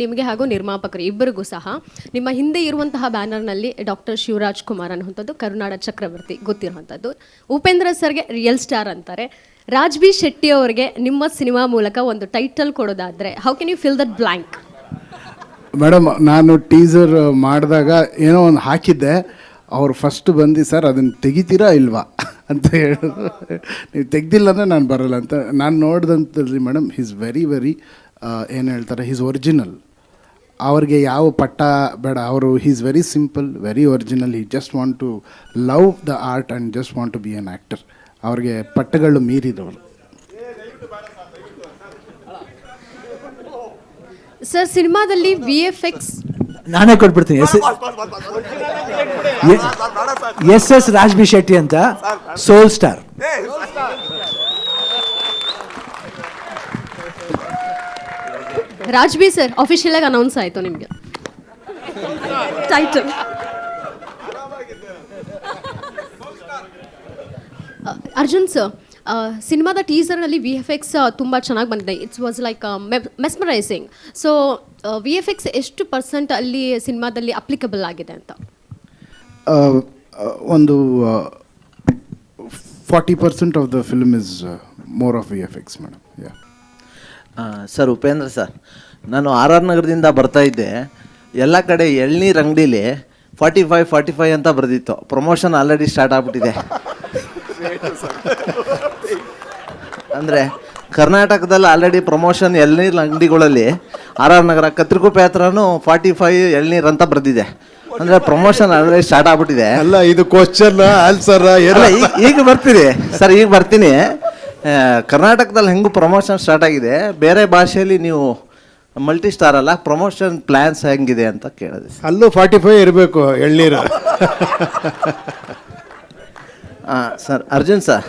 ನಿಮಗೆ ಹಾಗೂ ನಿರ್ಮಾಪಕರು ಇಬ್ಬರಿಗೂ ಸಹ ನಿಮ್ಮ ಹಿಂದೆ ಇರುವಂತಹ ಬ್ಯಾನರ್ನಲ್ಲಿ ಡಾಕ್ಟರ್ ಶಿವರಾಜ್ ಕುಮಾರ್ ಅನ್ನುವಂಥದ್ದು ಕರುನಾಡ ಚಕ್ರವರ್ತಿ ಗೊತ್ತಿರುವಂಥದ್ದು. ಉಪೇಂದ್ರ ಸರ್ಗೆ ರಿಯಲ್ ಸ್ಟಾರ್ ಅಂತಾರೆ. ರಾಜ್ ಬಿ ಶೆಟ್ಟಿ ಅವರಿಗೆ ನಿಮ್ಮ ಸಿನಿಮಾ ಮೂಲಕ ಒಂದು title ಕೊಡೋದಾದ್ರೆ how can you fill that blank madam, ನಾನು ಟೀಸರ್ ಮಾಡಿದಾಗ ಏನೋ ಒಂದು ಹಾಕಿದ್ದೆ. ಅವ್ರು ಫಸ್ಟ್ ಬಂದು, ಸರ್, ಅದನ್ನು ತೆಗಿತೀರಾ ಇಲ್ವಾ? ಅಂತ ಹೇಳಿದ್ರು ನೀವು ತೆಗ್ದಿಲ್ಲ ಅಂದರೆ ನಾನು ಬರಲ್ಲ ಅಂತ. ನಾನು ನೋಡಿದಂಥದ್ರಿ ಮೇಡಮ್ ಈಸ್ ವೆರಿ ವೆರಿ ಏನು ಹೇಳ್ತಾರೆ? ಹೀಸ್ ಒರಿಜಿನಲ್ ಅವ್ರಿಗೆ ಯಾವ ಪಟ್ಟ ಬೇಡ. ಅವರು he's very simple very original he just want to love the art and just want to be an actor ಅವ್ರಿಗೆ ಪಟ್ಟಗಳು ಮೀರಿದವರು. ಸರ್ ಸಿನಿಮಾದಲ್ಲಿ ವಿ ಎಫ್ ಎಕ್ಸ್ ನಾನೇ ಕೊಟ್ಬಿಡ್ತೀನಿ. S S yes Raj B Shetty ಅಂತ soul star Raj B sir official ಆಗಿ announce ಆಯಿತು ನಿಮಗೆ. ಟೈಟಲ್ ಅರ್ಜುನ್ ಸರ್ ಸಿನಿಮಾದ ಟೀಸರ್ನಲ್ಲಿ ವಿ ಎಫ್ ಎಕ್ಸ್ ತುಂಬ ಚೆನ್ನಾಗಿ ಬಂದಿದೆ. It's was like mesmerizing so V F X ಎಷ್ಟು ಪರ್ಸೆಂಟ್ ಅಲ್ಲಿ ಸಿನಿಮಾದಲ್ಲಿ ಅಪ್ಲಿಕಬಲ್ ಆಗಿದೆ ಅಂತ? ಒಂದು forty percent of the film is more of V F X madam ya sir Upendra sir ನಾನು ಆರ್ ಆರ್ ನಗರದಿಂದ ಬರ್ತಾ ಇದ್ದೆ. ಎಲ್ಲ ಕಡೆ ಎಳ್ನೀರು ಅಂಗಡೀಲಿ ಫಾರ್ಟಿ ಫೈವ್ ಫಾರ್ಟಿ ಫೈವ್ ಅಂತ ಬರೆದಿತ್ತು. ಪ್ರಮೋಷನ್ ಆಲ್ರೆಡಿ ಸ್ಟಾರ್ಟ್ ಆಗ್ಬಿಟ್ಟಿದೆ. ಅಂದರೆ ಕರ್ನಾಟಕದಲ್ಲಿ ಆಲ್ರೆಡಿ ಪ್ರಮೋಷನ್ ಎಳ್ನೀರು ಅಂಗಡಿಗಳಲ್ಲಿ ಆರ್ ಆರ್ ನಗರ ಕತ್ರಿಕೋಪೆ ಹತ್ರನೂ ಫಾರ್ಟಿ ಫೈವ್ ಎಳ್ನೀರು ಅಂತ ಬರೆದಿದೆ. ಅಂದರೆ ಪ್ರಮೋಷನ್ ಆಲ್ರೆಡಿ ಸ್ಟಾರ್ಟ್ ಆಗ್ಬಿಟ್ಟಿದೆ. ಅಲ್ಲ ಇದು ಕ್ವಶನ್ ಆನ್ಸರ್ ಈಗ ಬರ್ತೀರಿ. ಸರ್ ಈಗ ಬರ್ತೀನಿ. ಕರ್ನಾಟಕದಲ್ಲಿ ಹೆಂಗೂ ಪ್ರಮೋಷನ್ ಸ್ಟಾರ್ಟ್ ಆಗಿದೆ ಬೇರೆ ಭಾಷೆಯಲ್ಲಿ ನೀವು ಮಲ್ಟಿ ಸ್ಟಾರ್ ಅಲ್ಲ ಪ್ರಮೋಷನ್ ಪ್ಲ್ಯಾನ್ಸ್ ಹೆಂಗಿದೆ ಅಂತ ಕೇಳಿದೆ ಅಲ್ಲೂ ಫಾರ್ಟಿ ಫೈವ್ ಇರಬೇಕು ಎಳ್ನೀರು. ಹಾಂ ಸರ್ ಅರ್ಜುನ್ ಸರ್